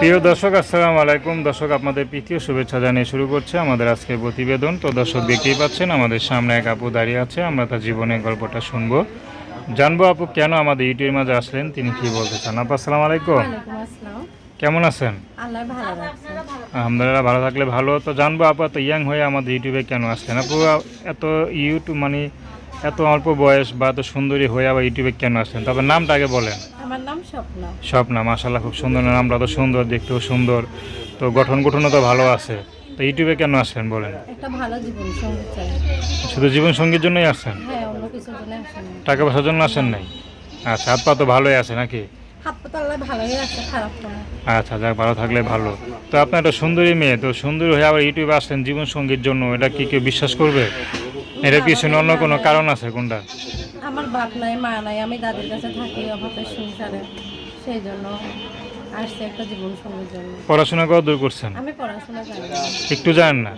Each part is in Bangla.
প্রিয় দর্শক আসসালামু আলাইকুম। দর্শক আপনাদের প্রীতীয় শুভেচ্ছা জানিয়ে শুরু করছে আমাদের আজকের প্রতিবেদন। তো দর্শক দেখতেই পাচ্ছেন আমাদের সামনে এক আপু দাঁড়িয়ে আছে। আমরা তার জীবনের গল্পটা শুনব। জানব আপু কেন আমাদের ইউটিউবের মাঝে আসলেন? তিনি কি বলতে চান? আপু আসসালামু আলাইকুম। কেমন আছেন? আলহামদুলিল্লাহ ভালো থাকলে ভালো। তো জানব আপু এত ইয়াং হয়ে আমাদের ইউটিউবে কেন আসলেন? আপু এত ইউটিউব মানে এত অল্প বয়স বা এত সুন্দরী হয়ে আবার ইউটিউবে কেন আসলেন? তবে নামটা আগে বলেন। আমার নাম স্বপ্ন। স্বপ্না মাসাল্লাহ খুব সুন্দর। নামটা তো সুন্দর দেখতেও সুন্দর। তো গঠন গঠনও তো ভালো আছে। তো ইউটিউবে কেন আসলেন বলেন? একটা ভালো জীবন সঙ্গী চাই। শুধু জীবন সঙ্গীর জন্যই আসছেন? হ্যাঁ অন্য কিছুর জন্য আসেনি টাকা পয়সার জন্য আসেন নাই? আচ্ছা হাত পা তো ভালোই আছে নাকি? হাত পাতা আল্লাহ ভালোই আছে খারাপ না। আচ্ছা যাক ভালো থাকলে ভালো। তো আপনার একটা সুন্দরী মেয়ে তো সুন্দর হয়ে আবার ইউটিউবে আসলেন জীবন সঙ্গীর জন্য। এটা কি কেউ বিশ্বাস করবে? এর পিছনে অন্য কোনো কারণ আছে কোনটা? আমার বাপ নাই মা নাই আমি দাদির কাছে থাকি অভাবের সংসারে। সেই জন্য আসছে একটা জীবন সঙ্গীর জন্য। পড়াশোনা কত দূর করছেন? আমি পড়াশোনা জানি না একটু জানেন না।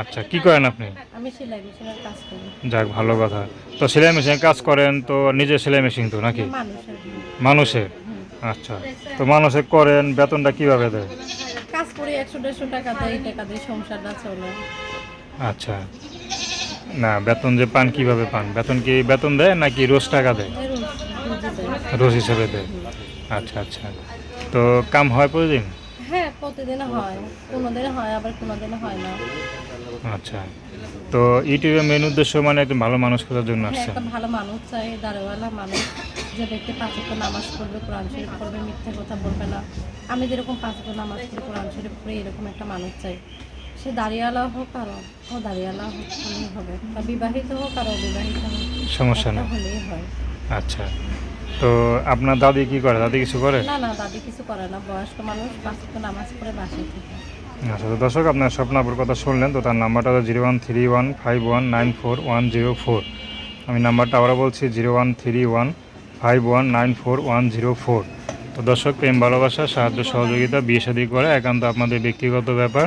আচ্ছা কি করেন আপনি? আমি সেলাই মেশিনের কাজ করি। যাক ভালো কথা। তো সেলাই মেশিনে কাজ করেন তো নিজে সেলাই মেশিন তো নাকি? মানুষের। মানুষের? আচ্ছা তো মানুষে করেন বেতনটা কীভাবে দেয়? কাজ করি একশো দেড়শো টাকা দেয় এই টাকা দিয়ে সংসারটা চলে। আচ্ছা না বেতন যে পান কীভাবে পান? বেতন কি বেতন দেয় নাকি রোজ টাকা দেয়? রোজ হিসেবে দেয়। আচ্ছা আচ্ছা। তো কাম হয় প্রতিদিন? হ্যাঁ প্রতিদিন হয়। কোনো দিন হয় আবার কোনো দিন হয় না। আচ্ছা। তো মেন উদ্দেশ্য মানে একজন ভালো মানুষ খোঁজার জন্য হ্যাঁ একটা ভালো মানুষ চাই দাঁড়াওয়ালা মানুষ। যে ব্যক্তি পাঁচ নামাজ পড়বে কোরআন শরীফ পড়বে মিথ্যে কথা বলবে না। আমি যেরকম পাঁচ নামাজ পড়ি কোরআন শরীফ পড়ি এরকম একটা মানুষ চাই। সে দাঁড়িয়ালা হোক আর দাঁড়িয়ালা হোক হবে বা বিবাহিত হোক আর অবিবাহিত হোক সমস্যা নেই হলেই হয়। আচ্ছা। তো আপনার দাদি কি করে? দাদি কিছু করে? না না দাদি কিছু করে না। বয়স্ক মানুষ পাঁচ নামাজ পড়ে বাসায় থেকে। আচ্ছা তো দর্শক আপনার স্বপ্নাপুর কথা শুনলেন তো তার নাম্বারটা হলো zero one three one five one nine four one zero four. আমি নাম্বারটা আবারও বলছি zero one three one five one nine four one zero four. তো দর্শক প্রেম ভালোবাসা সাহায্য সহযোগিতা বিয়ে শাদী করে একান্ত আপনাদের ব্যক্তিগত ব্যাপার।